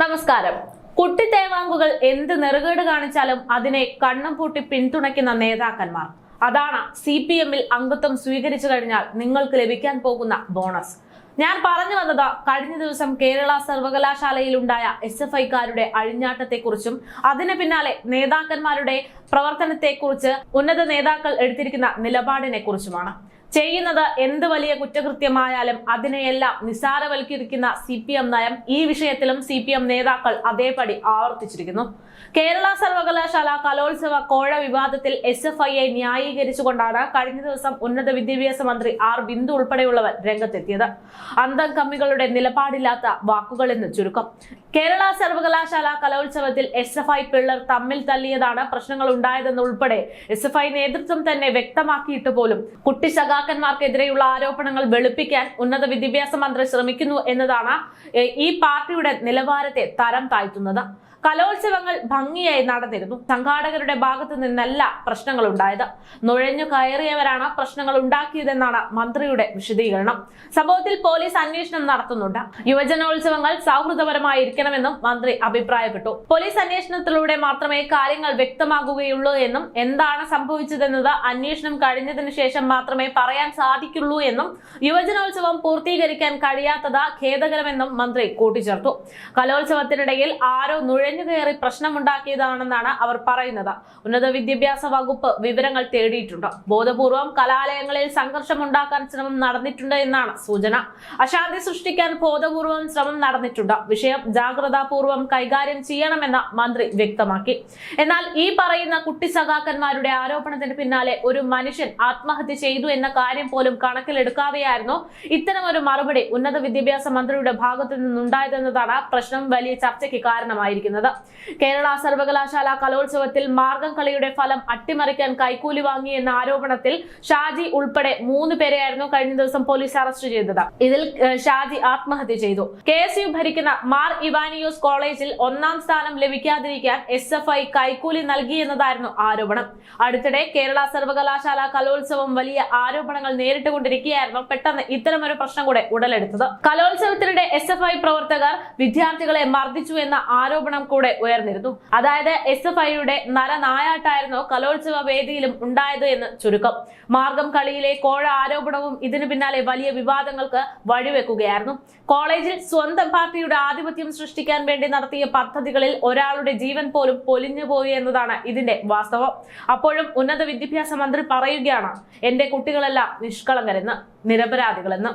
നമസ്കാരം. കുട്ടി തേവാങ്കുകൾ എന്ത് നെറുകേട് കാണിച്ചാലും അതിനെ കണ്ണും പൂട്ടി പിന്തുണയ്ക്കുന്ന നേതാക്കന്മാർ. അതാണ് സി പി എമ്മിൽ അംഗത്വം സ്വീകരിച്ചു കഴിഞ്ഞാൽ നിങ്ങൾക്ക് ലഭിക്കാൻ പോകുന്ന ബോണസ്. ഞാൻ പറഞ്ഞു വന്നത് കഴിഞ്ഞ ദിവസം കേരള സർവകലാശാലയിൽ ഉണ്ടായ എസ് എഫ് ഐക്കാരുടെ അഴിഞ്ഞാട്ടത്തെക്കുറിച്ചും അതിന് പിന്നാലെ നേതാക്കന്മാരുടെ പ്രവർത്തനത്തെക്കുറിച്ച് ഉന്നത നേതാക്കൾ എടുത്തിരിക്കുന്ന നിലപാടിനെ കുറിച്ചുമാണ് ചെയ്യുന്നത് എന്ത് വലിയ കുറ്റകൃത്യമായാലും അതിനെയെല്ലാം നിസാരവൽക്കരിക്കുന്ന സി പി എം നയം ഈ വിഷയത്തിലും സി പി എം നേതാക്കൾ അതേപടി ആവർത്തിച്ചിരിക്കുന്നു. കേരള സർവകലാശാല കലോത്സവ കോഴ വിവാദത്തിൽ എസ് എഫ് ഐയെ ന്യായീകരിച്ചുകൊണ്ടാണ് കഴിഞ്ഞ ദിവസം ഉന്നത വിദ്യാഭ്യാസ മന്ത്രി ആർ ബിന്ദു ഉൾപ്പെടെയുള്ളവർ രംഗത്തെത്തിയത്. അന്തം കമ്മികളുടെ നിലപാടില്ലാത്ത വാക്കുകൾ എന്ന് ചുരുക്കം. കേരള സർവകലാശാല കലോത്സവത്തിൽ എസ് എഫ് ഐ പിള്ളർ തമ്മിൽ തല്ലിയതാണ് പ്രശ്നങ്ങൾ ഉണ്ടായതെന്നുൾപ്പെടെ എസ് എഫ് ഐ നേതൃത്വം തന്നെ വ്യക്തമാക്കിയിട്ട് പോലും കുട്ടി സഖാക്കന്മാർക്കെതിരെയുള്ള ആരോപണങ്ങൾ വെളുപ്പിക്കാൻ ഉന്നത വിദ്യാഭ്യാസ മന്ത്രി ശ്രമിക്കുന്നു എന്നതാണ് ഈ പാർട്ടിയുടെ നിലവാരത്തെ തരം താഴ്ത്തുന്നത്. കലോത്സവങ്ങൾ ഭംഗിയായി നടന്നിരുന്നു. സംഘാടകരുടെ ഭാഗത്തു നിന്നല്ല പ്രശ്നങ്ങൾ ഉണ്ടായത്. നുഴഞ്ഞു കയറിയവരാണ് പ്രശ്നങ്ങൾ ഉണ്ടാക്കിയതെന്നാണ് മന്ത്രിയുടെ വിശദീകരണം. സംഭവത്തിൽ പോലീസ് അന്വേഷണം നടത്തുന്നുണ്ട്. യുവജനോത്സവങ്ങൾ സൗഹൃദപരമായിരിക്കണമെന്നും മന്ത്രി അഭിപ്രായപ്പെട്ടു. പോലീസ് അന്വേഷണത്തിലൂടെ മാത്രമേ കാര്യങ്ങൾ വ്യക്തമാകുകയുള്ളൂ എന്നും എന്താണ് സംഭവിച്ചതെന്നത് അന്വേഷണം കഴിഞ്ഞതിനു ശേഷം മാത്രമേ പറയാൻ സാധിക്കുള്ളൂ എന്നും യുവജനോത്സവം പൂർത്തീകരിക്കാൻ കഴിയാത്തത് ഖേദകരമെന്നും മന്ത്രി കൂട്ടിച്ചേർത്തു. കലോത്സവത്തിനിടയിൽ ആരോ നുഴഞ്ഞു കയറി പ്രശ്നമുണ്ടാക്കിയതാണെന്നാണ് അവർ പറയുന്നത്. ഉന്നത വിദ്യാഭ്യാസ വകുപ്പ് വിവരങ്ങൾ തേടിയിട്ടുണ്ട്. ബോധപൂർവം കലാലയങ്ങളിൽ സംഘർഷമുണ്ടാക്കാൻ ശ്രമം നടന്നിട്ടുണ്ട് എന്നാണ് സൂചന. അശാന്തി സൃഷ്ടിക്കാൻ ബോധപൂർവം ശ്രമം നടന്നിട്ടുണ്ട്. വിഷയം ജാഗ്രതാപൂർവം കൈകാര്യം ചെയ്യണമെന്ന് മന്ത്രി വ്യക്തമാക്കി. എന്നാൽ ഈ പറയുന്ന കുട്ടി സഖാക്കന്മാരുടെ ആരോപണത്തിന് പിന്നാലെ ഒരു മനുഷ്യൻ ആത്മഹത്യ ചെയ്തു എന്ന കാര്യം പോലും കണക്കിലെടുക്കാതെയായിരുന്നു ഒരു മറുപടി ഉന്നത വിദ്യാഭ്യാസ മന്ത്രിയുടെ ഭാഗത്തു നിന്നുണ്ടായതെന്നതാണ് പ്രശ്നം വലിയ ചർച്ചയ്ക്ക് കാരണമായിരിക്കുന്നത്. കേരള സർവകലാശാല കലോത്സവത്തിൽ മാർഗം കളിയുടെ ഫലം അട്ടിമറിക്കാൻ കൈക്കൂലി വാങ്ങി എന്ന ആരോപണത്തിൽ ഷാജി ഉൾപ്പെടെ മൂന്ന് പേരെയായിരുന്നു കഴിഞ്ഞ ദിവസം പോലീസ് അറസ്റ്റ് ചെയ്തത്. ഇതിൽ ഷാജി ആത്മഹത്യ ചെയ്തു. കെ എസ് യു ഭരിക്കുന്ന മാർ ഇവാനിയോസ് കോളേജിൽ ഒന്നാം സ്ഥാനം ലഭിക്കാതിരിക്കാൻ എസ് എഫ് ഐ കൈക്കൂലി നൽകിയെന്നതായിരുന്നു ആരോപണം. അടുത്തിടെ കേരള സർവകലാശാല കലോത്സവം വലിയ ആരോപണങ്ങൾ നേരിട്ടുകൊണ്ടിരിക്കുകയായിരുന്നു പെട്ടെന്ന് ഇത്തരമൊരു പ്രശ്നം കൂടെ ഉടലെടുത്തത്. കലോത്സവത്തിനിടെ എസ് എഫ് ഐ പ്രവർത്തകർ വിദ്യാർത്ഥികളെ മർദ്ദിച്ചു എന്ന ആരോപണം കൂടെ ഉയർന്നിരുന്നു. അതായത് എസ് എഫ് ഐയുടെ നരനായാട്ടായിരുന്നു കലോത്സവ വേദിയിലും ഉണ്ടായത് എന്ന് ചുരുക്കം. മാർഗം കളിയിലെ കോഴ ആരോപണവും ഇതിനു പിന്നാലെ വലിയ വിവാദങ്ങൾക്ക് വഴിവെക്കുകയായിരുന്നു. കോളേജിൽ സ്വന്തം പാർട്ടിയുടെ ആധിപത്യം സൃഷ്ടിക്കാൻ വേണ്ടി നടത്തിയ പദ്ധതികളിൽ ഒരാളുടെ ജീവൻ പോലും പൊലിഞ്ഞുപോയി എന്നതാണ് ഇതിന്റെ വാസ്തവം. അപ്പോഴും ഉന്നത വിദ്യാഭ്യാസ മന്ത്രി പറയുകയാണ് എന്റെ കുട്ടികളെല്ലാം നിഷ്കളങ്കരെന്ന് നിരപരാധികളെന്ന്.